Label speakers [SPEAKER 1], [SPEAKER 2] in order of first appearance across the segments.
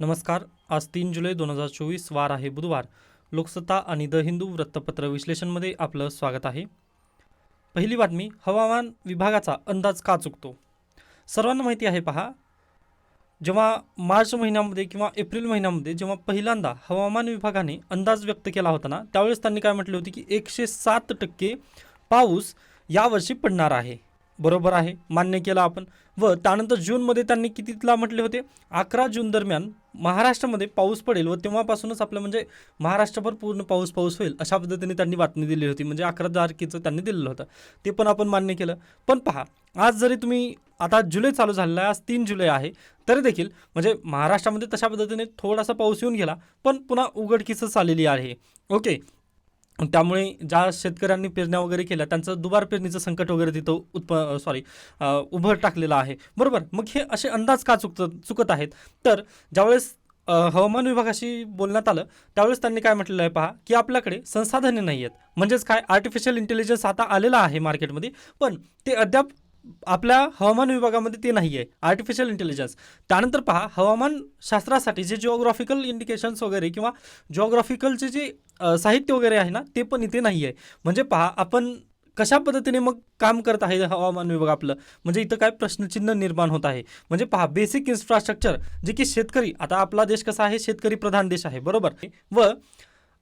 [SPEAKER 1] नमस्कार. आज तीन जुलै दोन हजार चोवीस वार आहे बुधवार. लोकसत्ता आणि द हिंदू वृत्तपत्र विश्लेषणमध्ये आपलं स्वागत आहे. पहिली बातमी हवामान विभागाचा अंदाज का चुकतो? सर्वांना माहिती आहे पहा. जेव्हा मार्च महिन्यामध्ये किंवा एप्रिल महिन्यामध्ये जेव्हा पहिल्यांदा हवामान विभागाने अंदाज व्यक्त केला होता ना त्यावेळेस त्यांनी काय म्हटले होते की एकशे सात टक्के पाऊस यावर्षी पडणार आहे. बरोबर आहे मान्य केलं आपण. व त्यानंतर जूनमध्ये त्यांनी कितीला म्हटले होते? अकरा जून दरम्यान महाराष्ट्रामध्ये पाऊस पडेल व तेव्हापासूनच आपलं म्हणजे महाराष्ट्रभर पूर्ण पाऊस पाऊस होईल अशा पद्धतीने त्यांनी बातमी दिली होती. म्हणजे अकरा तारखेचं त्यांनी दिलेलं होतं. ते पण आपण मान्य केलं. पण पहा आज जरी तुम्ही आता जुलै चालू झालेला आहे आज तीन जुलै आहे तरी देखील म्हणजे महाराष्ट्रामध्ये तशा पद्धतीने थोडासा पाऊस येऊन गेला पण पुन्हा उघडकीसच आलेली आहे. ओके त्यामुळे ज्या शेतकऱ्यांनी पेरण्या वगैरे केल्या त्यांचं दुबार पेरणीचं संकट वगैरे तिथं उत्प सॉरी उभं टाकलेलं आहे. बरोबर? मग हे असे अंदाज का चुकत चुकत आहेत? तर ज्यावेळेस हवामान विभागाशी बोलण्यात आलं त्यावेळेस त्यांनी काय म्हटलेलं आहे पहा की आपल्याकडे संसाधने नाही आहेत म्हणजेच काय आर्टिफिशियल इंटेलिजन्स आता आलेलं आहे मार्केटमध्ये पण ते अद्याप आपल्या हवामान विभागामध्ये ते नाही आहे आर्टिफिशियल इंटेलिजन्स त्यानंतर पहा हवामान शास्त्रासाठी जे जिओग्राफिकल इंडिकेशन्स वगैरे किंवा जिओग्राफिकलचे जे साहित्य वगैरे आहे ना ते पण इथे नाही आहे म्हणजे पहा आपण कशा पद्धतीने मग काम करत आहे हवामान विभाग आपलं? म्हणजे इथं काय प्रश्नचिन्ह निर्माण होत आहे. म्हणजे पहा बेसिक इन्फ्रास्ट्रक्चर जे की शेतकरी आता आपला देश कसा आहे? शेतकरी प्रधान देश आहे बरोबर? व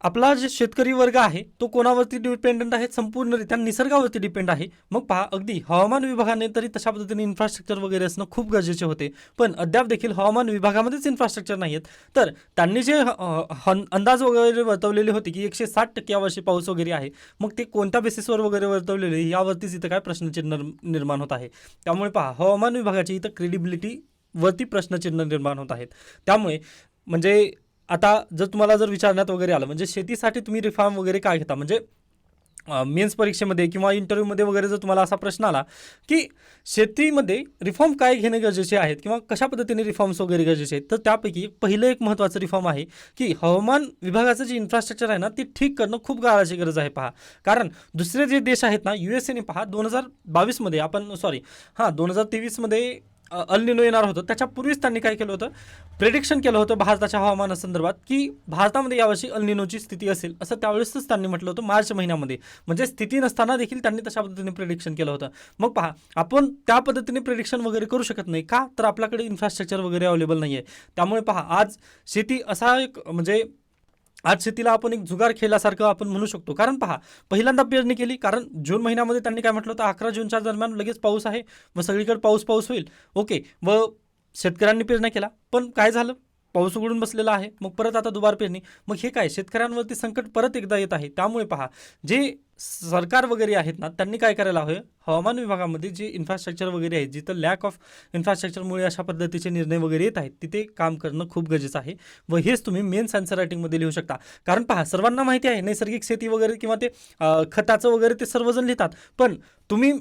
[SPEAKER 1] आपला जे शेतकरी वर्ग आहे तो कोणावरती डिपेंडंट आहे? संपूर्णरित्या निसर्गावरती डिपेंड आहे? मग पहा अगदी हवामान विभागाने तरी तशा पद्धतीने इन्फ्रास्ट्रक्चर वगैरे असणं खूप गरजेचे होते. पण अद्याप देखील हवामान विभागामध्येच इन्फ्रास्ट्रक्चर नाही आहेत तर त्यांनी जे हन- अंदाज वगैरे वर्तवलेले होते की एकशे साठ टक्के यावर्षी पाऊस वगैरे आहे. मग ते कोणत्या बेसिसवर वगैरे वर्तवलेले? यावरतीच इथं काय प्रश्नचिन्ह निर्माण होत आहे? त्यामुळे पहा हवामान विभागाची इथं क्रेडिबिलिटी वरती प्रश्नचिन्ह निर्माण होत आहेत. त्यामुळे म्हणजे आता जर तुम्हाला जर विचारण्यात वगैरे आलं म्हणजे शेतीसाठी तुम्ही रिफॉर्म वगैरे काय घेता? म्हणजे मेन्स परीक्षेमध्ये किंवा इंटरव्ह्यूमध्ये वगैरे जर तुम्हाला असा प्रश्न आला की शेतीमध्ये रिफॉर्म काय घेणे गरजेचे आहेत किंवा कशा पद्धतीने रिफॉर्म्स वगैरे गरजेचे आहेत तर त्यापैकी पहिलं एक महत्त्वाचं रिफॉर्म आहे की हवामान विभागाचं जे इन्फ्रास्ट्रक्चर आहे ना ते ठीक करणं खूप गाळाची गरज आहे पहा. कारण दुसरे जे देश आहेत ना यू एस एने पहा दोन हजार बावीसमध्ये आपण सॉरी हां दोन हजार तेवीसमध्ये अल्निनो येणार होतं. त्याच्यापूर्वीच त्यांनी काय केलं होतं? प्रेडिक्शन केलं होतं भारताच्या हवामानासंदर्भात की भारतामध्ये यावर्षी अल्निनोची स्थिती असेल असं त्यावेळेसच त्यांनी म्हटलं होतं मार्च महिन्यामध्ये. म्हणजे स्थिती नसताना देखील त्यांनी तशा पद्धतीने प्रेडिक्शन केलं होतं. मग पहा आपण त्या पद्धतीने प्रेडिक्शन वगैरे करू शकत नाही का? तर आपल्याकडे इन्फ्रास्ट्रक्चर वगैरे अवेलेबल नाही आहे त्यामुळे पहा आज शेती असा एक म्हणजे आज शेतीला आपण एक जुगार खेळल्यासारखं आपण म्हणू शकतो. कारण पहा पहिल्यांदा पेरणी केली कारण जून महिन्यामध्ये त्यांनी काय म्हटलं होतं अकरा जूनच्या दरम्यान लगेच पाऊस आहे मग सगळीकडे पाऊस पाऊस होईल. ओके व शेतकऱ्यांनी पेरण्या केला पण काय झालं? पाऊस उघडून बसलेला आहे. मग परत आता दुबार पेरणी. मग हे काय? शेतकऱ्यांवरती संकट परत एकदा येत आहे. त्यामुळे पहा जे सरकार वगैरे आहेत ना त्यांनी काय करायला हवं? हवामान विभागामध्ये जे इन्फ्रास्ट्रक्चर वगैरे आहे जिथं लॅक ऑफ इन्फ्रास्ट्रक्चरमुळे अशा पद्धतीचे निर्णय वगैरे येत आहेत तिथे काम करणं खूप गरजेचं आहे. व हेच तुम्ही मेन आन्सर रायटिंगमध्ये लिहू शकता. कारण पहा सर्वांना माहिती आहे नैसर्गिक शेती वगैरे किंवा ते खताचं वगैरे ते सर्वजण लिहितात. पण तुम्ही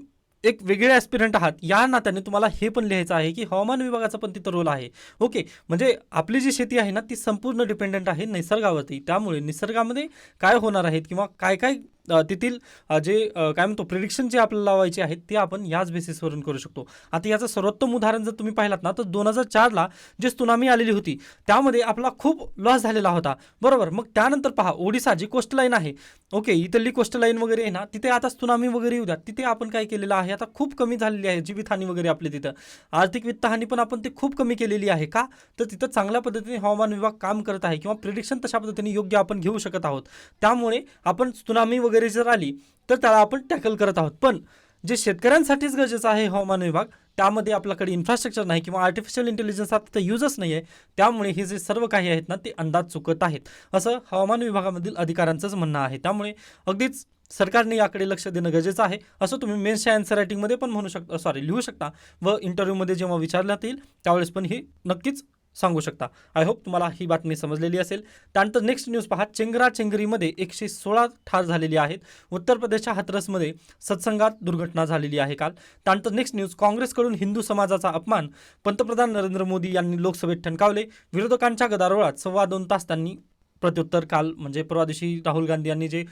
[SPEAKER 1] एक वेगळे ॲस्पिरंट आहात. या नात्याने तुम्हाला हे पण लिहायचं आहे की हवामान विभागाचा पण तिथं रोल आहे. ओके म्हणजे आपली जी शेती आहे ना ती संपूर्ण डिपेंडंट आहे निसर्गावरती. त्यामुळे निसर्गामध्ये काय होणार आहेत किंवा काय काय तेथील जे काय म्हणतो प्रिडिक्शन जे आपल्याला लावायचे आहेत ते आपण याच बेसिसवरून करू शकतो. आता याचं सर्वोत्तम उदाहरण जर तुम्ही पाहिलात ना तर दोन हजार चारला जे सुनामी आलेली होती त्यामध्ये आपला खूप लॉस झालेला होता. बरोबर? मग त्यानंतर पहा ओडिसा जी कोस्ट लाईन आहे ओके इथली कोस्ट लाईन वगैरे आहे ना तिथे आता सुनामी वगैरे येऊ द्या. तिथे आपण काय केलेलं आहे आता खूप कमी झालेली आहे जीवितहानी वगैरे आपली तिथं. आर्थिक वित्तहानी पण आपण ते खूप कमी केलेली आहे का? तर तिथं चांगल्या पद्धतीने हवामान विभाग काम करत आहे किंवा प्रिडिक्शन तशा पद्धतीने योग्य आपण घेऊ शकत आहोत. त्यामुळे आपण सुनामी वगैरे जर आली तर त्याला आपण टॅकल करत आहोत. पण जे शेतकऱ्यांसाठीच गरजेचं आहे हवामान विभाग त्यामध्ये आपल्याकडे इन्फ्रास्ट्रक्चर नाही किंवा आर्टिफिशियल इंटेलिजन्स आता यूजच नाही आहे त्यामुळे हे जे सर्व काही आहेत ना ते अंदाज चुकत आहेत. असं हवामान विभागामधील अधिकाऱ्यांचंच म्हणणं आहे. त्यामुळे अगदीच सरकारने याकडे लक्ष देणं गरजेचं आहे. असं तुम्ही मेन्सच्या अँसर रायटिंगमध्ये पण म्हणू शकता सॉरी लिहू शकता. व इंटरव्ह्यूमध्ये जेव्हा विचारण्यात येईल त्यावेळेस पण ही नक्कीच सांगू शकता. आय होप तुम्हाला ही बातमी समजलेली असेल. त्यानंतर नेक्स्ट न्यूज पहा. चेंगरा चेंगरीमध्ये एकशे सोळा ठार झालेली आहेत. उत्तर प्रदेशच्या हाथरसमध्ये सत्संगात दुर्घटना झालेली आहे काल. त्यानंतर नेक्स्ट न्यूज काँग्रेसकडून हिंदू समाजाचा अपमान. पंतप्रधान नरेंद्र मोदी यांनी लोकसभेत ठणकावले. विरोधकांच्या गदारोळात सव्वा दोन तास त्यांनी प्रत्युत्तर काल म्हणजे परवा दिवशी राहुल गांधी यांनी जे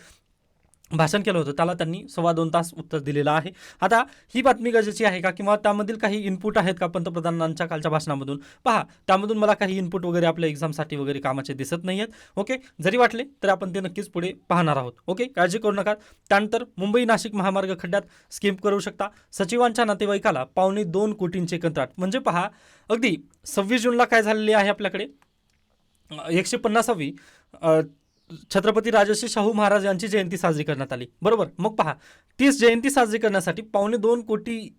[SPEAKER 1] भाषण केलं होतं. त्याला त्यांनी सव्वा दोन तास उत्तर दिलेलं आहे. आता ही बातमी गरजेची आहे का? किंवा त्यामधील काही इनपुट आहेत का पंतप्रधानांच्या कालच्या भाषणामधून? पहा त्यामधून मला काही इनपुट वगैरे आपल्या एक्झामसाठी वगैरे कामाचे दिसत नाही आहेत ओके जरी वाटले तर आपण ते नक्कीच पुढे पाहणार आहोत. ओके काळजी करू नका. त्यानंतर मुंबई नाशिक महामार्ग खड्ड्यात स्किप करू शकता. सचिवांच्या नातेवाईकाला पावणे दोन कोटींचे कंत्राट. म्हणजे पहा अगदी सव्वीस जूनला काय झालेले आहे आपल्याकडे? एकशे पन्नासावी छत्रपती राजर्षी शाहू महाराज यांची जयंती साजरी करण्यात आली. बरोबर? मग पहा तीच जयंती साजरी करण्यासाठी पावणे दोन कोटी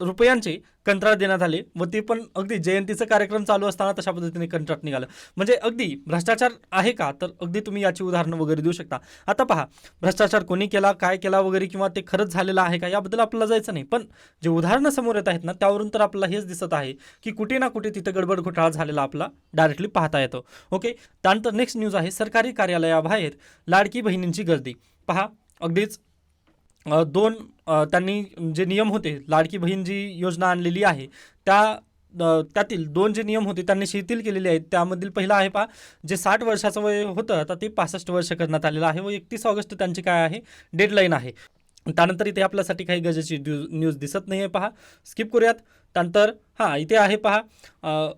[SPEAKER 1] रुपयांचे कंत्राट देण्यात आले व ते पण अगदी जयंतीचं कार्यक्रम चालू असताना तशा पद्धतीने कंत्राट निघालं. म्हणजे अगदी भ्रष्टाचार आहे का? तर अगदी तुम्ही याची उदाहरणं वगैरे देऊ शकता. आता पहा भ्रष्टाचार कोणी केला काय केला वगैरे किंवा ते खरंच झालेलं आहे का? याबद्दल आपल्याला जायचं नाही. पण जे उदाहरणं समोर येत आहेत ना त्यावरून तर आपल्याला हेच दिसत आहे की कुठे ना कुठे तिथं गडबड घोटाळा झालेला आपला डायरेक्टली पाहता येतो. ओके त्यानंतर नेक्स्ट न्यूज आहे सरकारी कार्यालयाबाहेर लाडकी बहिणींची गर्दी. पहा अगदीच दोन त्यांनी जे नियम होते लाडकी बहीण जी योजना आणलेली आहे त्या त्यातील दोन जे नियम होते त्यांनी शिथिल केलेले आहेत. त्यामधील पहिला आहे पहा जे साठ वर्षाचं वय होतं आता ते पासष्ट वर्ष करण्यात आलेलं आहे व एकतीस ऑगस्ट त्यांची काय आहे डेडलाईन आहे. त्यानंतर इथे आपल्यासाठी काही गरजेची न्यूज न्यूज दिसत नाही आहे पहा. स्किप करूयात. त्यानंतर हां इथे आहे पहा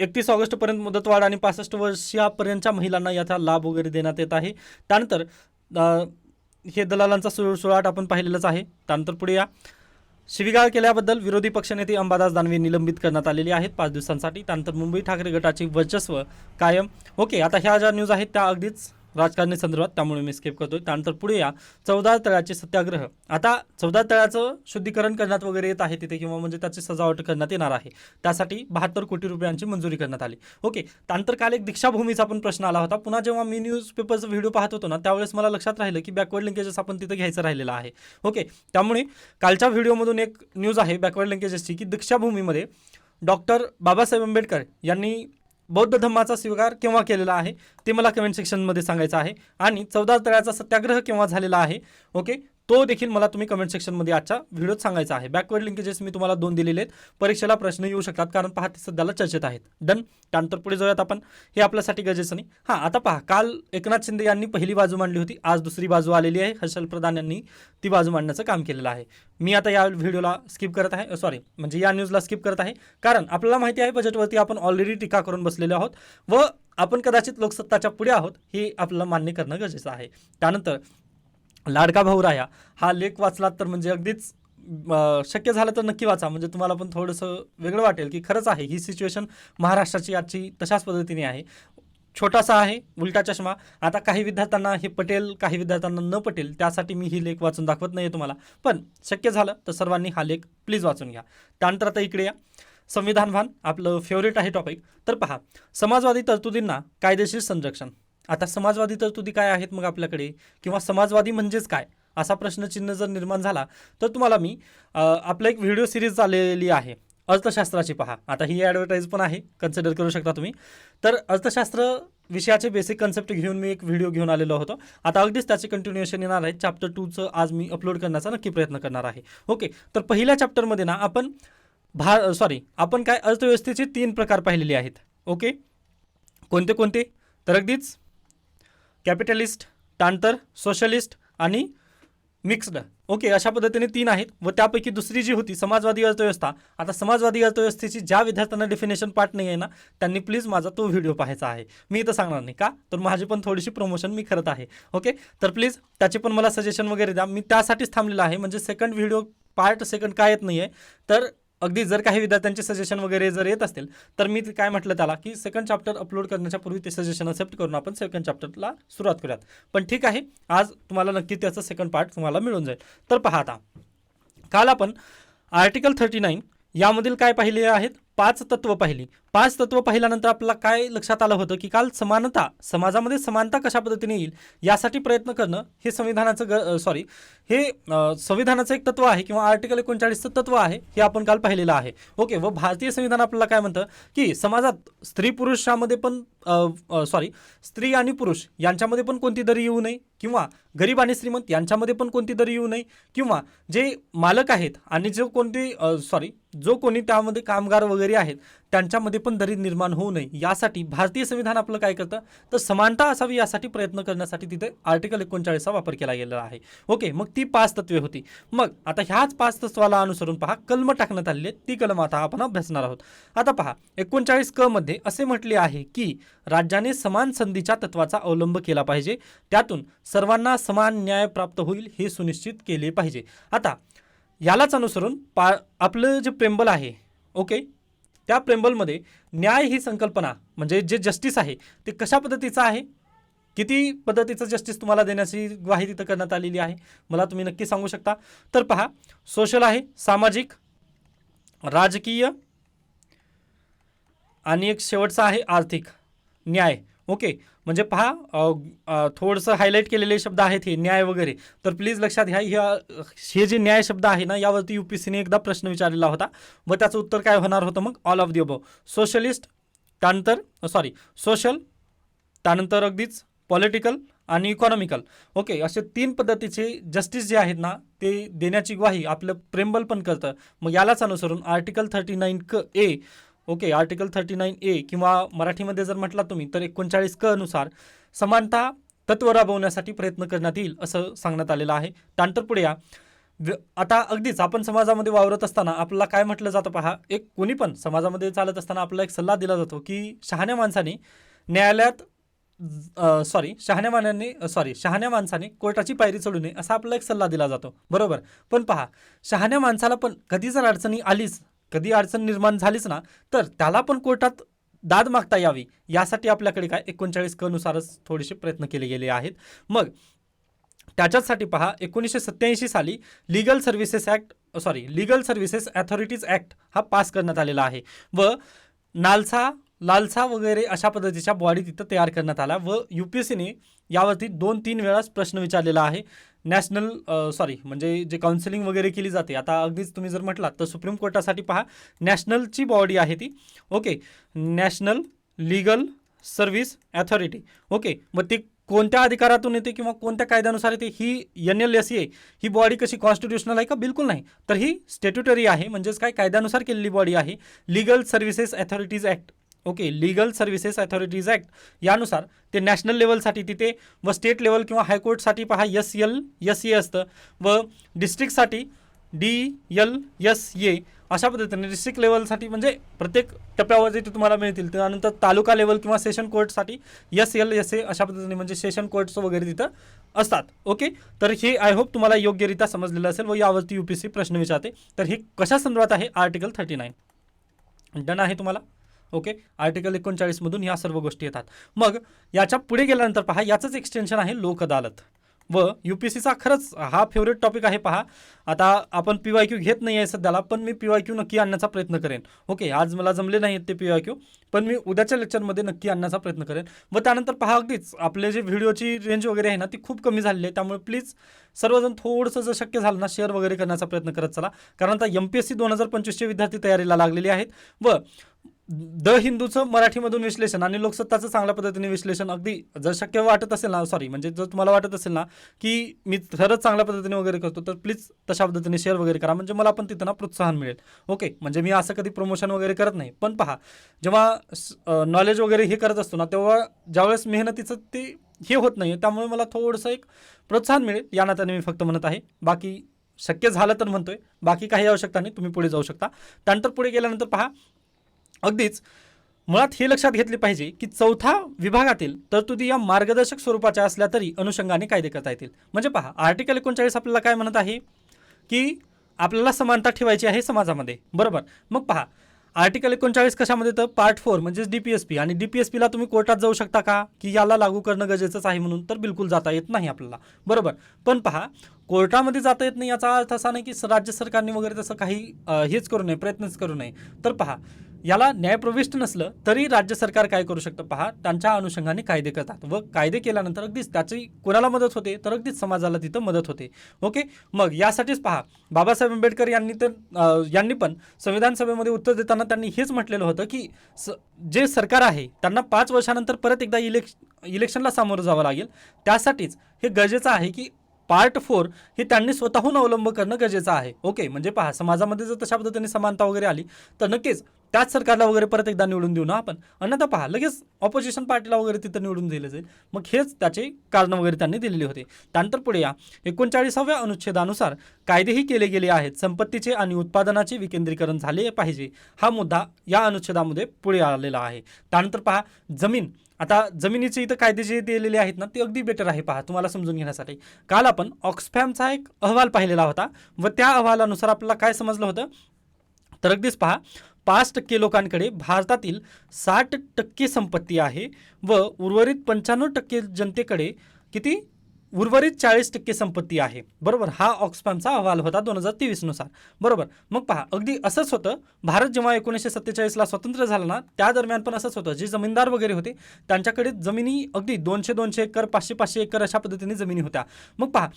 [SPEAKER 1] एकतीस ऑगस्टपर्यंत मुदतवाढ आणि पासष्ट वर्षापर्यंतच्या महिलांना याचा लाभ वगैरे देण्यात येत आहे. त्यानंतर हे दलालांचा सुळसुळाट आपण पाहिलेलंच आहे. त्यानंतर पुढे या. शिवीगाळ केल्याबद्दल विरोधी पक्षनेते अंबादास दानवे निलंबित करण्यात आलेले आहेत पाच दिवसांसाठी. त्यानंतर मुंबई ठाकरे गटाचे वर्चस्व कायम. ओके आता ह्या ज्या न्यूज आहेत त्या अगदीच राजकारणी संदर्भात त्यामुळे मी स्केप करतोय. त्यानंतर पुढे या. चौदा तळाचे सत्याग्रह. आता चौदा तळाचं शुद्धीकरण करण्यात वगैरे येत आहे तिथे किंवा म्हणजे त्याची सजावट करण्यात येणार आहे. त्यासाठी बहात्तर कोटी रुपयांची मंजुरी करण्यात आली. ओके. त्यानंतर काल एक दीक्षाभूमीचा पण प्रश्न आला होता. पुन्हा जेव्हा मी न्यूज पेपरचा व्हिडिओ पाहत होतो ना त्यावेळेस मला लक्षात राहिलं की बॅकवर्ड लिंकेजेस आपण तिथं घ्यायचं राहिलेलं आहे. ओके. त्यामुळे कालच्या व्हिडिओमधून एक न्यूज आहे बॅकवर्ड लिंकेजेसची की दीक्षाभूमीमध्ये डॉक्टर बाबासाहेब आंबेडकर यांनी बौद्ध धम्माचा स्वीकार केव्हा केलेला आहे ते मला कमेंट सेक्शनमध्ये सांगायचं आहे. आणि चौदा तळ्याचा सत्याग्रह केव्हा झालेला आहे ओके तो देखील मला तुम्ही कमेंट सेक्शनमध्ये आजच्या व्हिडिओत सांगायचा आहे. बॅकवर्ड लिंकेजेस मी तुम्हाला दोन दिलेले आहेत. परीक्षेला प्रश्न येऊ शकतात कारण पहा ते सध्याला चर्चेत आहेत. डन त्यानंतर पुढे जाऊयात आपण. हे आपल्यासाठी गरजेचं नाही. हां आता पहा. काल एकनाथ शिंदे यांनी पहिली बाजू मांडली होती. आज दुसरी बाजू आलेली आहे. हर्षल प्रधान यांनी ती बाजू मांडण्याचं काम केलेलं आहे. मी आता या व्हिडिओला स्किप करत आहे. सॉरी म्हणजे या न्यूजला स्किप करत आहे. कारण आपल्याला माहिती आहे बजेटवरती आपण ऑलरेडी टीका करून बसलेले आहोत. व आपण कदाचित लोकसत्ताच्या पुढे आहोत हे आपल्याला मान्य करणं गरजेचं आहे. त्यानंतर लाडका भाऊ राया हा लेख वाचलात तर म्हणजे अगदीच शक्य झालं तर नक्की वाचा. म्हणजे तुम्हाला पण थोडंसं वेगळं वाटेल की खरंच आहे ही सिच्युएशन महाराष्ट्राची आजची तशाच पद्धतीने आहे. छोटासा आहे उलटा चष्मा. आता काही विद्यार्थ्यांना हे पटेल काही विद्यार्थ्यांना न पटेल त्यासाठी मी ही लेख वाचून दाखवत नाही तुम्हाला. पण शक्य झालं तर सर्वांनी हा लेख प्लीज वाचून घ्या. त्यानंतर आता इकडे या. संविधान भान आपलं फेवरेट आहे टॉपिक तर पहा समाजवादी तरतुदींना कायदेशीर संरक्षण. आता समाजवादी तरतुदी काय आहेत मग आपल्याकडे? किंवा समाजवादी म्हणजेच काय? असा प्रश्नचिन्ह जर निर्माण झाला तर तुम्हाला मी आपला एक व्हिडिओ सिरीज चाललेली आहे अर्थशास्त्राची पहा. आता ही ॲडव्हर्टाईज पण आहे कन्सिडर करू शकता तुम्ही. तर अर्थशास्त्र विषयाचे बेसिक कन्सेप्ट घेऊन मी एक व्हिडिओ घेऊन आलेलो होतो. आता अगदीच त्याचे कंटिन्युएशन येणार आहे. चॅप्टर टूचं आज मी अपलोड करण्याचा नक्की प्रयत्न करणार आहे. ओके तर पहिल्या चॅप्टरमध्ये ना आपण भा सॉरी आपण काय अर्थव्यवस्थेचे तीन प्रकार पाहिलेले आहेत. ओके कोणते कोणते? तर अगदीच कॅपिटलिस्ट त्यानंतर सोशलिस्ट आणि मिक्स्ड. ओके अशा पद्धतीने तीन आहेत. व त्यापैकी दुसरी जी होती समाजवादी अर्थव्यवस्था. आता समाजवादी अर्थव्यवस्थेची ज्या विद्यार्थ्यांना डेफिनेशन पार्ट नाही आहे ना त्यांनी प्लीज माझा तो व्हिडिओ पाहायचा आहे. मी इथं सांगणार नाही का? तर माझी पण थोडीशी प्रमोशन मी करत आहे. ओके? तर प्लीज त्याचे पण मला सजेशन वगैरे द्या. मी त्यासाठीच थांबलेलं आहे. म्हणजे सेकंड व्हिडिओ पार्ट सेकंड काय येत नाही आहे तर अगदी जर काही विद्यार्थ्यांचे सजेशन वगैरे जर येत असतील तर मी काय म्हटलं त्याला की सेकंड चॅप्टर अपलोड करण्याच्या पूर्वी ते सजेशन एक्सेप्ट करून आपण सेकंड चॅप्टरला सुरुवात करूयात. पण ठीक आहे आज तुम्हाला नक्की त्याचं सेकंड पार्ट तुम्हाला मिळून जाईल. तर पहा आता काल आपण आर्टिकल थर्टी नाईन यामधील काय पाहिले आहेत? पाच तत्व पाहिली. पाच तत्व पाहिल्यानंतर आपल्याला काय लक्षात आलं होतं की काल समानता समाजामध्ये समानता कशा पद्धतीने येईल यासाठी प्रयत्न करणं हे संविधानाचं ग सॉरी हे संविधानाचं एक तत्व आहे किंवा आर्टिकल एकोणचाळीसचं तत्व आहे हे आपण काल पाहिलेलं आहे. ओके व भारतीय संविधान आपल्याला काय म्हणतं की समाजात स्त्री पुरुषामध्ये पण सॉरी स्त्री आणि पुरुष यांच्यामध्ये पण कोणती दरी येऊ नये किंवा गरीब आणि श्रीमंत यांच्यामध्ये पण कोणती दरी येऊ नये किंवा जे मालक आहेत आणि जो कोणती सॉरी जो कोणी त्यामध्ये कामगार वगैरे आहेत त्यांच्यामध्ये पण दरी निर्माण होऊ नये. यासाठी भारतीय संविधान आपलं काय करतं? तर समानता असावी यासाठी प्रयत्न करण्यासाठी तिथे आर्टिकल एकोणचाळीसचा वापर केला गेलेला आहे. ओके मग ती पाच तत्वे होती. मग आता ह्याच पाच तत्वाला अनुसरून पहा कलम टाकण्यात आलेली ती कलम आता आपण अभ्यासणार आहोत. आता पहा एकोणचाळीस क मध्ये असे म्हटले आहे की राज्याने समान संधीच्या तत्वाचा अवलंब केला पाहिजे. त्यातून सर्वांना समान न्याय प्राप्त होईल हे सुनिश्चित केले पाहिजे. आता यालाच अनुसरून पा आपलं जे प्रेंबल आहे ओके त्या प्रेंबलमध्ये न्याय ही संकल्पना म्हणजे जे जस्टिस आहे ते कशा पद्धतीचं आहे? किती पद्धतीचं जस्टिस तुम्हाला देण्याची ग्वाही तिथं करण्यात आलेली आहे? मला तुम्ही नक्की सांगू शकता. तर पहा सोशल आहे सामाजिक राजकीय आणि एक शेवटचा आहे आर्थिक न्याय. ओके म्हणजे पहा अ, थोडंसं हायलाईट केलेले शब्द आहेत हे न्याय वगैरे. तर प्लीज लक्षात घ्या ह्या हे जे न्याय शब्द आहे ना यावरती यू पी सीने एकदा प्रश्न विचारलेला होता. व त्याचं उत्तर काय होणार होतं मग? All of the above socialist त्यानंतर सॉरी सोशल त्यानंतर अगदीच पॉलिटिकल आणि इकॉनॉमिकल ओके असे तीन पद्धतीचे जस्टिस जे आहेत ना ते देण्याची ग्वाही आपलं प्रेमबल पण करतं मग यालाच अनुसरून आर्टिकल थर्टी नाईन क A okay article thirty nine A किंवा मराठीमध्ये जर म्हटला तुम्ही तर एकोणचाळीस क अनुसार समानता तत्व राबवण्यासाठी प्रयत्न करण्यात येईल असं सांगण्यात आलेलं आहे. त्यानंतर पुढे या. आता अगदीच आपण समाजामध्ये वावरत असताना आपल्याला काय म्हटलं जातं पहा. एक कोणी पण समाजामध्ये चालत असताना आपल्याला एक सल्ला दिला जातो की शहाण्या माणसाने न्यायालयात सॉरी शहाण्या मानाने सॉरी शहाण्या माणसाने कोर्टाची पायरी चढू नये असा आपला एक सल्ला दिला जातो. बरोबर? पण पहा शहाण्या माणसाला पण कधी जर अडचणी आलीच कधी अडचण निर्माण झालीच ना तर त्याला पण कोर्टात दाद मागता यावी. यासाठी आपल्याकडे काय एकोणचाळीस कनुसारच थोडेसे प्रयत्न केले गेले आहेत. मग त्याच्याचसाठी पहा एकोणीसशे सत्याऐंशी साली legal services act sorry legal services authorities act हा पास करण्यात आलेला आहे व नालसा लालसा वगैरे अशा पद्धतीच्या बॉडी तिथं तयार करण्यात आला व यू पी एस सीने यावरती दोन तीन वेळाच प्रश्न विचारलेला आहे. नॅशनल सॉरी म्हणजे जे काउन्सिलिंग वगैरे केली जाते आता अगदीच तुम्ही जर म्हटलात तर सुप्रीम कोर्टासाठी पहा नॅशनलची बॉडी आहे ती. Okay national legal service authority okay मग ती कोणत्या अधिकारातून येते किंवा कोणत्या कायद्यानुसार येते ही एन एल एस ए ही बॉडी कशी कॉन्स्टिट्युशनल आहे का? बिलकुल नाही. तर ही स्टॅट्युटरी आहे म्हणजेच काय? कायद्यानुसार केलेली बॉडी आहे legal services authorities act okay legal services authorities act यानुसार ते नॅशनल लेवलसाठी तिथे व स्टेट लेवल किंवा हायकोर्टसाठी पहा एस एल एस ए असतं. व डिस्ट्रिक्टसाठी डी एल एस ए अशा पद्धतीने डिस्ट्रिक्ट लेवलसाठी म्हणजे प्रत्येक टप्प्यावर जे तुम्हाला मिळतील त्यानंतर तालुका लेवल किंवा सेशन कोर्टसाठी एस एल एस ए अशा पद्धतीने म्हणजे सेशन कोर्ट्स वगैरे तिथं असतात. ओके? तर हे आय होप तुम्हाला योग्यरित्या समजलेलं असेल व यावरती यू पी सी प्रश्न विचारते. तर हे कशा संदर्भात आहे? आर्टिकल थर्टी नाईन डन आहे तुम्हाला? ओके? आर्टिकल एकोणचाळीसमधून ह्या सर्व गोष्टी येतात. मग याच्यापुढे गेल्यानंतर पहा याचंच एक्सटेन्शन आहे लोक अदालत. व यू पी सीचा खरंच हा फेवरेट टॉपिक आहे पहा. आता आपण पी वाय क्यू घेत नाही आहे सध्याला पण मी पी वाय क्यू नक्की आणण्याचा प्रयत्न करेन. ओके आज मला जमले नाही आहेत ते पी वाय क्यू पण मी उद्याच्या लेक्चरमध्ये नक्की आणण्याचा प्रयत्न करेन. व त्यानंतर पहा अगदीच आपले जे व्हिडिओची रेंज वगैरे आहे ना ती खूप कमी झालेली आहे. त्यामुळे प्लीज सर्वजण थोडंसं जर शक्य झालं ना शेअर वगैरे करण्याचा प्रयत्न करत चला. कारण आता एम पी एस सी दोन हजार पंचवीसचे विद्यार्थी तयारीला लागलेले आहेत. व द हिंदूचं मराठीमधून विश्लेषण आणि लोकसत्ताचं चांगल्या पद्धतीने विश्लेषण अगदी जर शक्य वाटत असेल ना सॉरी म्हणजे जर तुम्हाला वाटत असेल ना की मी खरंच चांगल्या पद्धतीने वगैरे करतो तर प्लीज तशा पद्धतीने शेअर वगैरे करा. म्हणजे मला पण तिथं ना प्रोत्साहन मिळेल. ओके म्हणजे मी असं कधी प्रमोशन वगैरे करत नाही. पण पहा जेव्हा नॉलेज वगैरे हे करत असतो ना तेव्हा ज्यावेळेस मेहनतीचं ते हे होत नाही त्यामुळे मला थोडंसं एक प्रोत्साहन मिळेल. या नात्याने मी फक्त म्हणत आहे. बाकी शक्य झालं तर म्हणतोय. बाकी काही आवश्यकता नाही तुम्ही पुढे जाऊ शकता. त्यानंतर पुढे गेल्यानंतर पहा अगदीच. मुळात हे लक्षात घेतले पाहिजे की चौथा विभागातील तरतुदी या मार्गदर्शक स्वरूपाच्या असल्या तरी अनुषंगाने कायदे करता येतील. म्हणजे पहा आर्टिकल एकोणचाळीस आपल्याला काय म्हणत आहे? की आपल्याला समानता ठेवायची आहे समाजामध्ये. बरोबर. मग पहा आर्टिकल एकोणचाळीस कशामध्ये? तर पार्ट फोर म्हणजेच डी पी एस पी आणि डी पी एस पीला तुम्ही कोर्टात जाऊ शकता का? की याला लागू करणं गरजेचंच आहे म्हणून तर बिलकुल जाता येत नाही आपल्याला. बरोबर. पण पहा कोर्टामध्ये जाता येत नाही याचा अर्थ असा नाही की राज्य सरकारने वगैरे तसं काही हेच करू नये प्रयत्नच करू नये. तर पहा याला न्यायप्रविष्ट नसलं तरी राज्य सरकार काय करू शकतं? पहा त्यांच्या अनुषंगाने कायदे करतात व कायदे केल्यानंतर अगदीच त्याची कोणाला मदत होते? तर अगदीच समाजाला तिथं मदत होते. ओके? मग यासाठीच पहा बाबासाहेब आंबेडकर यांनी तर यांनी पण संविधान सभेमध्ये उत्तर देताना त्यांनी हेच म्हटलेलं होतं की स जे सरकार आहे त्यांना पाच वर्षानंतर परत एकदा इलेक्श इलेक्शनला सामोरं जावं लागेल. त्यासाठीच हे गरजेचं आहे की पार्ट फोर हे त्यांनी स्वतःहून अवलंब करणं गरजेचं आहे. ओके? म्हणजे पहा समाजामध्ये जर तशा पद्धतीने समानता वगैरे आली तर नक्कीच त्याच सरकारला वगैरे परत एकदा निवडून देऊ ना आपण. अन्यथा पहा लगेच ऑपोजिशन पार्टीला वगैरे तिथं निवडून दिलं जाईल. मग हेच त्याचे कारण वगैरे त्यांनी दिलेले होते. त्यानंतर पुढे या. एकोणचाळीसाव्या अनुच्छेदानुसार कायदेही केले गेले आहेत. संपत्तीचे आणि उत्पादनाचे विकेंद्रीकरण झाले पाहिजे. हा मुद्दा या अनुच्छेदामध्ये पुढे आलेला आहे. त्यानंतर पहा जमीन. आता जमिनीचे इथं कायदे जे दिलेले आहेत ना ते अगदी बेटर आहे पहा तुम्हाला समजून घेण्यासाठी. काल आपण ऑक्सफॅमचा एक अहवाल पाहिलेला होता व त्या अहवालानुसार आपल्याला काय समजलं होतं? तर अगदीच पहा पाच टक्के लोकांकडे भारतातील साठ टक्के संपत्ती आहे व उर्वरित पंच्याण्णव टक्के जनतेकडे किती? उर्वरित चाळीस टक्के संपत्ती आहे. बरोबर? हा ऑक्सफॅमचा अहवाल होता दोन हजार तेवीसनुसार बरोबर? मग पहा अगदी असंच होतं. भारत जेव्हा एकोणीसशे सत्तेचाळीसला स्वतंत्र झाला ना त्या दरम्यान पण असंच होतं. जे जमीनदार वगैरे होते त्यांच्याकडे जमिनी अगदी दोनशे दोनशे एकर पाचशे पाचशे एकर अशा पद्धतीने जमिनी होत्या. मग पहा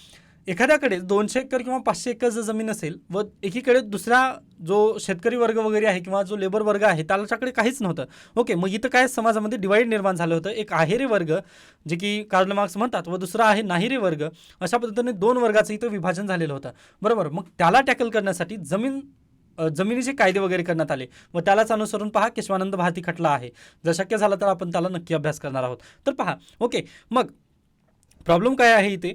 [SPEAKER 1] एखाद्याकडे दोनशे एकर किंवा पाचशे एकर जर जमीन असेल व एकीकडे दुसरा जो शेतकरी वर्ग वगैरे आहे किंवा जो लेबर वर्ग आहे त्याच्याकडे काहीच नव्हतं. ओके मग इथं काय समाजामध्ये डिवाईड निर्माण झालं होतं? एक आहेरे वर्ग जे की कार्ल मार्क्स म्हणतात व दुसरा आहे नाहिरे वर्ग. अशा पद्धतीने दोन वर्गाचं इथं विभाजन झालेलं होतं. बरोबर? मग त्याला टॅकल करण्यासाठी जमीन जमिनीचे कायदे वगैरे करण्यात आले. व त्यालाच अनुसरून पहा केशवानंद भारती खटला आहे. जर शक्य झालं तर आपण त्याला नक्की अभ्यास करणार आहोत. तर पहा ओके मग प्रॉब्लेम काय आहे इथे?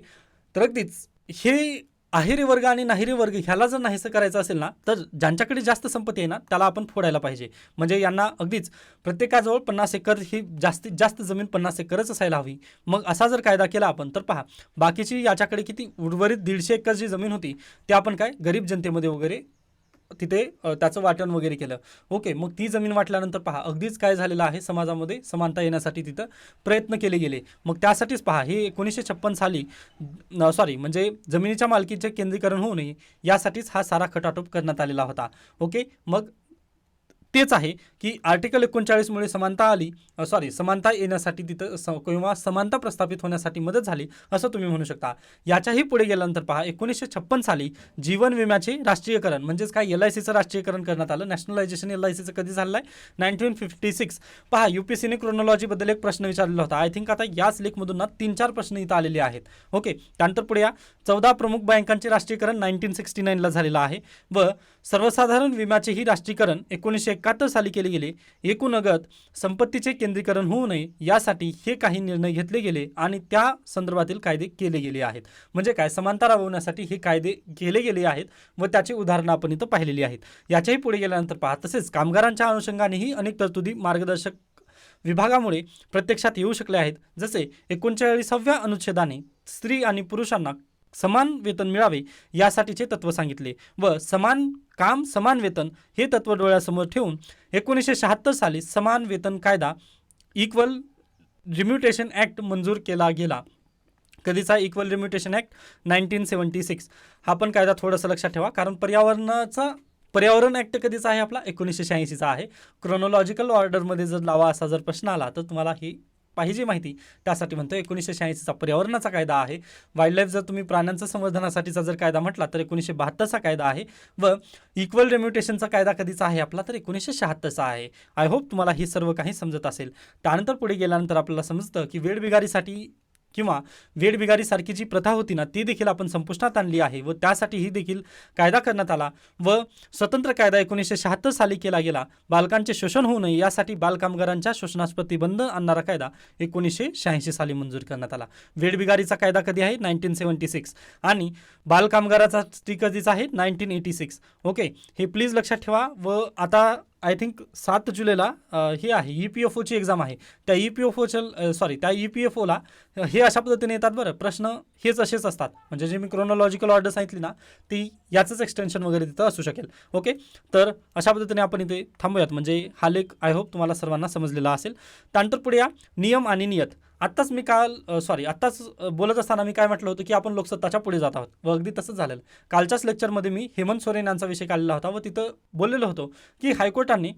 [SPEAKER 1] तर अगदीच हे आहेरे वर्ग आणि नाहिरे वर्ग ह्याला जर नाहीसं करायचं असेल ना तर ज्यांच्याकडे जास्त संपत्ती आहे ना त्याला आपण फोडायला पाहिजे. म्हणजे यांना अगदीच प्रत्येकाजवळ पन्नास एकर ही जास्तीत जास्त जमीन पन्नास एकरच असायला हवी. मग असा जर कायदा केला आपण तर पहा बाकीची याच्याकडे किती उर्वरित दीडशे एकर जी जमीन होती ते आपण काय गरीब जनतेमध्ये वगैरे तिथे त्याचं वाटण वगैरे केलं. ओके मग ती जमीन वाटल्यानंतर पहा अगदीच काय झालेलं आहे समाजामध्ये? समानता येण्यासाठी तिथं प्रयत्न केले गेले. मग त्यासाठीच पहा हे एकोणीसशे छप्पन साली सॉरी म्हणजे जमिनीच्या मालकीचे केंद्रीकरण होऊ नये यासाठीच हा सारा खटाटोप करण्यात आलेला होता. ओके मग तेच आहे की आर्टिकल एकोणचाळीसमुळे समानता आली सॉरी समानता येण्यासाठी तिथं स किंवा समानता प्रस्थापित होण्यासाठी मदत झाली असं तुम्ही म्हणू शकता. याच्याही पुढे गेल्यानंतर पहा एकोणीसशे छप्पन साली जीवन विम्याचे राष्ट्रीयकरण म्हणजेच काय एल आय सीचं राष्ट्रीयकरण करण्यात आलं. नॅशनलायझेशन एल आय सीचं कधी झालं आहे नाईन्टीन फिफ्टी सिक्स. पहा यू पी सीने क्रोनॉलॉजीबद्दल एक प्रश्न विचारलेला होता. आय थिंक आता याच लेखमधून ना तीन चार प्रश्न इथं आलेले आहेत. ओके त्यानंतर पुढे या. चौदा प्रमुख बँकांचे राष्ट्रीयकरण नाईन्टीन सिक्स्टी नाईनला झालेलं आहे. व सर्वसाधारण विम्याचेही राष्ट्रीयकरण एकोणीसशे एकाहत्तर साली केले गेले. एकूण अगत संपत्तीचे केंद्रीकरण होऊ नये यासाठी हे काही निर्णय घेतले गेले आणि त्या संदर्भातील कायदे केले गेले आहेत. म्हणजे काय? समानता राबवण्यासाठी हे कायदे केले गेले आहेत व त्याची उदाहरणं आपण इथं पाहिलेली आहेत. याच्याही पुढे गेल्यानंतर पहा. तसेच कामगारांच्या अनुषंगानेही अनेक तरतुदी मार्गदर्शक विभागामुळे प्रत्यक्षात येऊ शकले आहेत. जसे एकोणचाळीसाव्या अनुच्छेदाने स्त्री आणि पुरुषांना समान वेतन मिळावे यासाठीचे तत्व सांगितले व समान काम समान वेतन हे तत्व डोळ्यासमोर ठेवून एकोणीसशे शहात्तर साली समान वेतन कायदा इक्वल रिम्युटेशन ॲक्ट मंजूर केला गेला. कधीचा equal remuneration act nineteen seventy six हा पण कायदा थोडंसं लक्षात ठेवा कारण पर्यावरणाचा पर्यावरण ॲक्ट कधीचा आहे आपला? एकोणीसशे शहाऐंशीचा आहे. क्रोनॉलॉजिकल ऑर्डरमध्ये जर लावा असा जर प्रश्न आला तर तुम्हाला ही पाहिजे माहिती. त्यासाठी म्हणतो एकोणीसशे शहाऐंशीचा पर्यावरणाचा कायदा आहे. वाईल्डलाईफ जर तुम्ही प्राण्यांचं संवर्धनासाठीचा जर कायदा म्हटला तर एकोणीसशे बहात्तरचा कायदा आहे. व इक्वल रेम्युटेशनचा कायदा कधीचा आहे आपला तर एकोणीसशे शहात्तरचा आहे. आय होप तुम्हाला हे सर्व काही समजत असेल. त्यानंतर पुढे गेल्यानंतर आपल्याला समजतं की वेळबिगारीसाठी किंवा वेडबिगारीसारखी जी प्रथा होती ना ती देखील आपण संपुष्टात आणली आहे व त्यासाठी ही देखील कायदा करण्यात आला व स्वतंत्र कायदा एकोणीसशे शहात्तर साली केला गेला. बालकांचे शोषण होऊ नये यासाठी बालकामगारांच्या शोषणास प्रतिबंध आणणारा कायदा एकोणीसशे शहाऐंशी साली मंजूर करण्यात आला. वेडबिगारीचा कायदा कधी आहे? Nineteen seventy six. आणि बालकामगाराचा ती कधीचा आहे? Nineteen eighty six. ओके? हे प्लीज लक्षात ठेवा व आता आय थिंक सात जुलैला हे आहे ई पी एफ ओची एक्झाम आहे. त्या ई पी एफ ओच्या सॉरी त्या ई पी एफ ओला हे अशा पद्धतीने येतात बरं. प्रश्न हेच असेच असतात. म्हणजे जे मी क्रोनॉलॉजिकल ऑर्डर सांगितली ना ती याचंच एक्सटेन्शन वगैरे तिथं असू शकेल. ओके तर अशा पद्धतीने आपण इथे थांबूयात. म्हणजे हा लेख आय होप तुम्हाला सर्वांना समजलेला असेल. त्यानंतर पुढे या नियम आणि नियत. आत्ताच मी काल सॉरी आत्ताच बोलत असताना मी काय म्हटलं होतं की आपण लोकसत्ताच्या पुढे जात आहोत. व अगदी तसंच झालेलं. कालच्याच लेक्चरमध्ये मी हेमंत सोरेन यांचा विषय काढलेला होता व तिथं बोललेलो होतो की हायकोर्टाने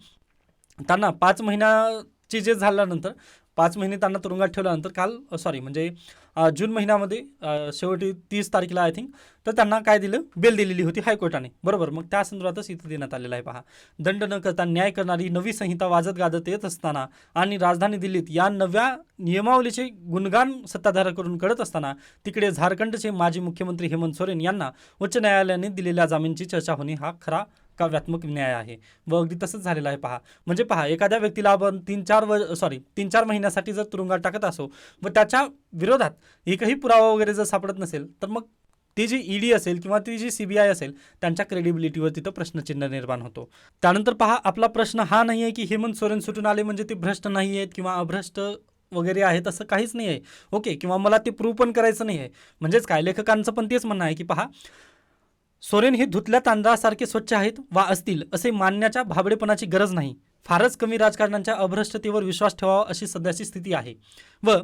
[SPEAKER 1] त्यांना पाच महिन्याची जे झाल्यानंतर पाच महिने त्यांना तुरुंगात ठेवल्यानंतर काल सॉरी म्हणजे जून महिन्यामध्ये शेवटी तीस तारखेला आय थिंक तर त्यांना काय दिलं? बेल दिलेली होती हायकोर्टाने. बरोबर. मग त्या संदर्भातच इथं देण्यात आलेलं आहे पहा. दंड न करता न्याय करणारी नवी संहिता वाजत गाजत येत असताना आणि राजधानी दिल्लीत या नव्या नियमावलीचे गुणगान सत्ताधाऱ्याकडून कळत असताना तिकडे झारखंडचे माजी मुख्यमंत्री हेमंत सोरेन यांना उच्च न्यायालयाने दिलेल्या जामीनची चर्चा होणे हा खरा काव्यात्मक न्याय आहे. व अगदी तसंच झालेलं आहे. पहा. म्हणजे पहा एखाद्या व्यक्तीला आपण तीन चार व सॉरी तीन चार महिन्यासाठी जर तुरुंगात टाकत असो व त्याच्या विरोधात एकही पुरावा वगैरे जर सापडत नसेल तर मग ती जी ईडी असेल किंवा ती जी सी बी आय असेल त्यांच्या क्रेडिबिलिटीवर तिथं प्रश्नचिन्ह निर्माण होतो. त्यानंतर पहा आपला प्रश्न हा नाही आहे की हेमंत सोरेन सुटून आले म्हणजे ते भ्रष्ट नाही आहेत किंवा अभ्रष्ट वगैरे आहेत असं काहीच नाही आहे ओके किंवा मला ते प्रूव्ह पण करायचं नाही आहे म्हणजेच काय? लेखकांचं पण तेच म्हणणं आहे की पहा सोरेन हे धुतल्या तांदळासारखे स्वच्छ आहेत वा असतील असे मानण्याच्या भाबडेपणाची गरज नाही. फारच कमी राजकारण्यांच्या अभ्रष्टतेवर विश्वास ठेवावा अशी सध्याची स्थिती आहे. व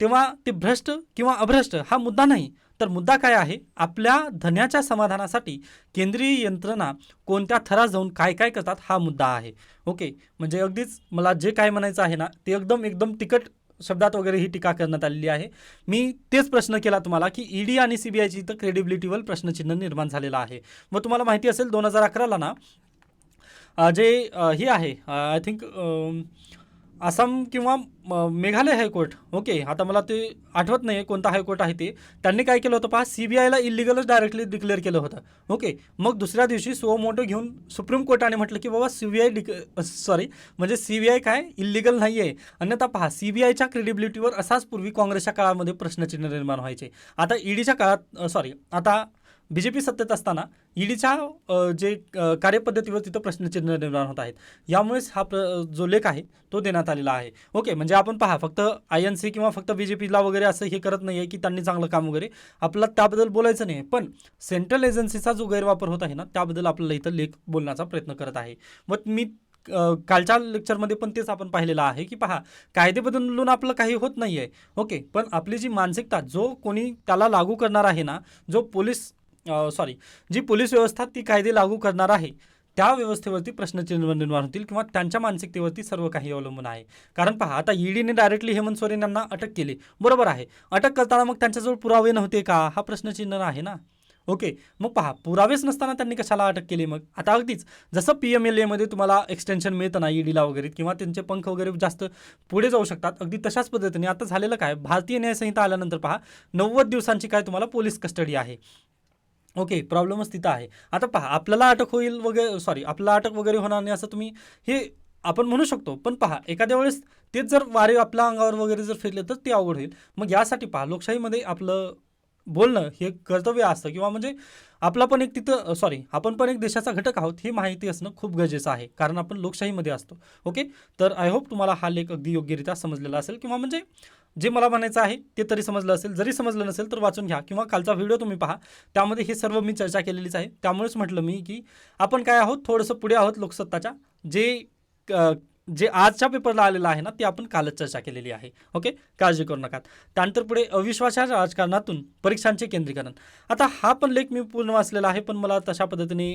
[SPEAKER 1] तेव्हा ते भ्रष्ट किंवा अभ्रष्ट हा मुद्दा नाही तर मुद्दा काय आहे? आपल्या धन्याच्या समाधानासाठी केंद्रीय यंत्रणा कोणत्या थरात जाऊन काय काय करतात हा मुद्दा आहे. ओके म्हणजे अगदीच मला जे काय म्हणायचं आहे ना ते एकदम एकदम तिकट शब्दात वगैरे ही टीका करण्यात आलेली आहे. मी तेच प्रश्न केला तुम्हाला की ईडी आणि सीबीआयची इथं क्रेडिबिलिटीवर प्रश्नचिन्ह निर्माण झालेलं आहे. मग तुम्हाला माहिती असेल दोन हजार अकराला ना जे हे आहे आय थिंक आसाम किंवा मेघालय हायकोर्ट ओके आता मला ते आठवत नाही कोणता हायकोर्ट आहे ते. त्यांनी काय केलं होतं पहा सी बी आयला इलिगलच डायरेक्टली डिक्लेअर केलं होतं. ओके मग दुसऱ्या दिवशी सो मोटो घेऊन सुप्रीम कोर्टाने म्हटलं की बाबा सी बी आय डिक सॉरी म्हणजे सी बी आय काय? इलिगल नाही आहे अन्यथा पहा सी बी आयच्या क्रेडिबिलिटीवर असाच पूर्वी काँग्रेसच्या काळामध्ये प्रश्नचिन्ह निर्माण व्हायचे. आता ईडीच्या काळात सॉरी आता बी जे पी सत्तेत असताना ईडीच्या जे कार्यपद्धतीवर तिथं प्रश्नचिन्ह निर्माण होत आहेत. यामुळेच हा प्र जो लेख आहे तो देण्यात आलेला आहे. ओके म्हणजे आपण पहा फक्त आय एन सी किंवा फक्त बी जे पीला वगैरे असं हे करत नाही आहे की त्यांनी चांगलं काम वगैरे. आपला त्याबद्दल बोलायचं नाही पण सेंट्रल एजन्सीचा जो गैरवापर होत आहे ना त्याबद्दल आपल्याला इथं लेख बोलण्याचा प्रयत्न करत आहे. मग मी कालच्या लेक्चरमध्ये पण तेच आपण पाहिलेलं आहे की पहा कायदे बदलून आपलं काही होत नाही आहे ओके पण आपली जी मानसिकता जो कोणी त्याला लागू करणार आहे ना जो पोलीस सॉरी जी पोलीस व्यवस्था ती कायदे लागू करणार आहे त्या व्यवस्थेवरती प्रश्नचिन्ह निर्माण होतील किंवा त्यांच्या मानसिकतेवरती सर्व काही अवलंबून आहे. कारण पहा आता ईडीने डायरेक्टली हेमंत सोरेन यांना अटक केली. बरोबर आहे. अटक करताना मग त्यांच्याजवळ पुरावे नव्हते का? हा प्रश्नचिन्ह आहे ना? ओके. मग पहा पुरावेच नसताना त्यांनी कशाला अटक केली मग? आता अगदीच जसं पी एम एल एमध्ये तुम्हाला एक्सटेन्शन मिळतं ना ईडीला वगैरे किंवा त्यांचे पंख वगैरे जास्त पुढे जाऊ शकतात अगदी तशाच पद्धतीने. आता झालेलं काय? भारतीय न्यायसंहिता आल्यानंतर पहा नव्वद दिवसांची काय तुम्हाला पोलीस कस्टडी आहे. ओके प्रॉब्लेमच तिथं आहे. आता पहा आपल्याला अटक होईल वगैरे सॉरी आपल्याला अटक वगैरे होणार नाही असं तुम्ही हे आपण म्हणू शकतो. पण पहा एखाद्या वेळेस तेच जर वारे आपल्या अंगावर वगैरे जर फिरले तर ते अवघड होईल. मग यासाठी पहा लोकशाहीमध्ये आपलं बोलणं हे कर्तव्य असतं किंवा म्हणजे आपला पण एक तिथं सॉरी आपण पण एक देशाचा घटक आहोत हे माहिती असणं खूप गरजेचं आहे. कारण आपण लोकशाहीमध्ये असतो. ओके? तर आय होप तुम्हाला हा लेख अगदी योग्यरित्या समजलेला असेल किंवा म्हणजे जे मला म्हणायचं आहे ते तरी समजलं असेल. जरी समजलं नसेल तर वाचून घ्या किंवा कालचा व्हिडिओ तुम्ही पहा. त्यामध्ये हे सर्व मी चर्चा केलेलीच आहे. त्यामुळेच म्हटलं मी की आपण काय आहोत? थोडंसं पुढे आहोत लोकसत्ताच्या. जे जे आजच्या पेपरला आलेलं आहे ना ते आपण कालच चर्चा केलेली आहे. ओके काळजी करू नका. त्यानंतर पुढे अविश्वासाच्या राजकारणातून परीक्षांचे केंद्रीकरण. आता हा पण लेख मी पूर्ण वाचलेला आहे पण मला तशा पद्धतीने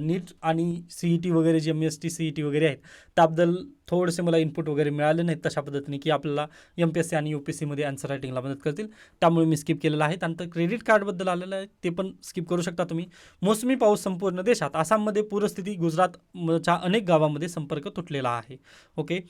[SPEAKER 1] नीट आणि सी ई टी वगैरे G M S T C E T वगैरे आहेत त्याबद्दल थोडेसे मला इनपुट वगैरे मिळाले नाहीत तशा पद्धतीने की आपल्याला एम पी एस सी आणि यू पी एस सीमध्ये आन्सर रायटिंगला मदत करतील. त्यामुळे मी स्किप केलेलं आहे. त्यानंतर क्रेडिट कार्डबद्दल आलेलं आहे ते पण स्किप करू शकता तुम्ही. मोसमी पाऊस संपूर्ण देशात आसाममध्ये पूरस्थिती गुजरातच्या अनेक गावामध्ये संपर्क तुटलेला आहे. ओके?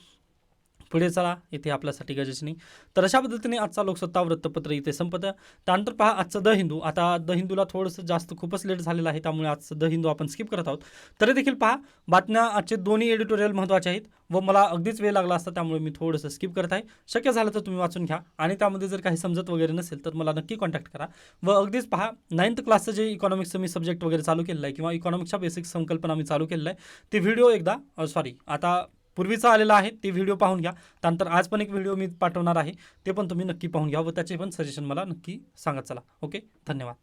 [SPEAKER 1] पुढे चला इथे आपल्यासाठी गरजेचं नाही. तर अशा पद्धतीने आजचा लोकसत्ता वृत्तपत्र इथे संपतं. त्यानंतर पहा आजचं द हिंदू. आता द हिंदूला थोडंसं जास्त खूपच लेट झालेलं आहे त्यामुळे आजचं द हिंदू आपण स्किप करत आहोत. तरी देखील पहा बातम्या आजचे दोन्ही एडिटोरियल महत्त्वाचे आहेत व मला अगदीच वेळ लागला असता त्यामुळे मी थोडंसं स्किप करत आहे. शक्य झालं तर तुम्ही वाचून घ्या आणि त्यामध्ये जर काही समजत वगैरे नसेल तर मला नक्की कॉन्टॅक्ट करा. व अगदीच पहा नाईन्थ क्लासचं जे इकॉनॉमिक्सचं मी सब्जेक्ट वगैरे चालू केलेलं आहे किंवा इकॉनॉमिक्सच्या बेसिक संकल्पना मी चालू केलेलं आहे ते व्हिडिओ एकदा सॉरी आता पूर्वीचा आलेला आहे ते व्हिडिओ पाहून घ्या. त्यानंतर आज पण एक व्हिडिओ मी पाठवणार आहे ते पण तुम्ही नक्की पाहून घ्या व त्याचे पण सजेशन मला नक्की सांगत चला. ओके धन्यवाद.